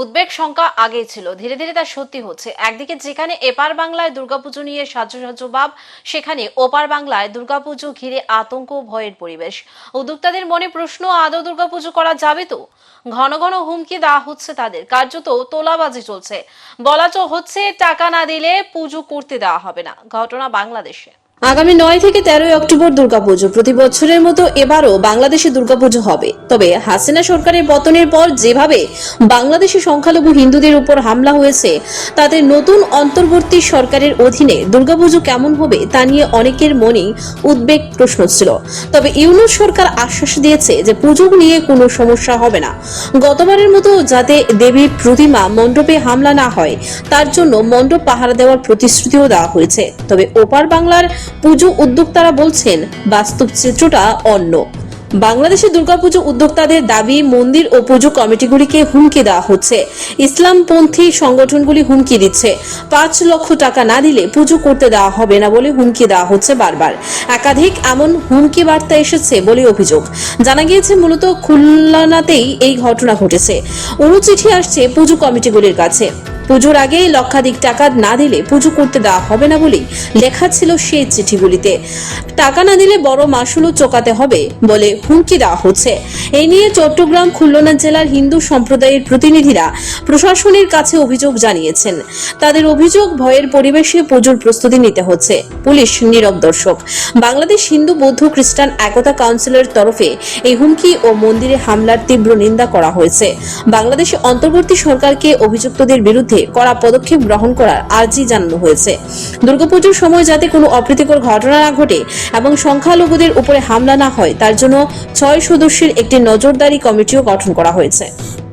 উদ্বেগ শঙ্কা আগেই ছিল। ধীরে ধীরে তা সত্যি হচ্ছে। একদিকে যেখানে এপার বাংলায় দুর্গাপুজো নিয়ে সাজসজ্জ ভাব, সেখানে ওপার বাংলায় দুর্গাপুজো ঘিরে আতঙ্ক ভয়ের পরিবেশ। উদ্যোক্তাদের মনে প্রশ্ন, আদৌ দুর্গাপুজো করা যাবে তো? ঘন ঘন হুমকি দেওয়া হচ্ছে তাদের। কার্যত তোলাবাজি চলছে। বলা তো হচ্ছে, টাকা না দিলে পুজো করতে দেওয়া হবে না। ঘটনা বাংলাদেশে। আগামী নয় থেকে তেরোই অক্টোবর দুর্গাপুজো। প্রতি বছরের মতো এবারও বাংলাদেশে দুর্গাপুজো হবে। তবে হাসিনা সরকারের পতনের পর যেভাবে বাংলাদেশে সংখ্যালঘু হিন্দুদের উপর হামলা হয়েছে, তাতে নতুন অন্তর্বর্তী সরকারের অধীনে দুর্গাপুজো কেমন হবে তা নিয়ে অনেকের মনেই উদ্বেগ প্রশ্ন ছিল তবে ইউনুস সরকার আশ্বাস দিয়েছে যে পুজো নিয়ে কোনো সমস্যা হবে না। গতবারের মতো যাতে দেবীর প্রতিমা মণ্ডপে হামলা না হয়, তার জন্য মণ্ডপ পাহারা দেওয়ার প্রতিশ্রুতিও দেওয়া হয়েছে। তবে ওপার বাংলার পুজো উদ্যোক্তারা বলছেন, বাস্তব চিত্রটা অন্য। বাংলাদেশে দুর্গাপুজো উদ্যোক্তাদের দাবি, মন্দির ও পুজো কমিটিগুলিকে হুমকি দেওয়া হচ্ছে। ইসলামপন্থী সংগঠনগুলি হুমকি দিচ্ছে। পাঁচ লক্ষ টাকা না দিলে পুজো করতে দেওয়া হবে না বলে হুমকি দেওয়া হচ্ছে বারবার। একাধিক এমন হুমকি বার্তা এসেছে বলে অভিযোগ। জানা গিয়েছে, মূলত খুলনাতেই এই ঘটনা ঘটেছে। অনুচিঠি আসছে পুজো কমিটিগুলির কাছে। পুজোর আগেই লক্ষাধিক টাকা না দিলে পুজো করতে দেওয়া হবে না বলেই লেখা ছিল সেই চিঠিগুলিতে। টাকা না দিলে বড় মাসুলও চোকাতে হবে বলে হুমকি দেওয়া হচ্ছে। এই নিয়ে চট্টগ্রাম খুলনা জেলার হিন্দু সম্প্রদায়ের প্রতিনিধিরা প্রশাসনের কাছে অভিযোগ জানিয়েছেন। তাদের অভিযোগ ভয়ের পরিবেশে পুজোর প্রস্তুতি নিতে হচ্ছে। পুলিশ নীরব দর্শক। বাংলাদেশ হিন্দু বৌদ্ধ খ্রিস্টান একতা কাউন্সিলের তরফে এই হুমকি ও মন্দিরে হামলার তীব্র নিন্দা করা হয়েছে। বাংলাদেশে অন্তর্বর্তী সরকারকে অভিযুক্তদের বিরুদ্ধে কড়া পদক্ষেপ গ্রহণ করার আর্জি জানানো হয়েছে। দুর্গাপুজোর সময় যাতে কোনো অপ্রীতিকর ঘটনা না ঘটে এবং সংখ্যালঘুদের উপরে হামলা না হয়, তার জন্য ছয় সদস্যের একটি নজরদারি কমিটিও গঠন করা হয়েছে।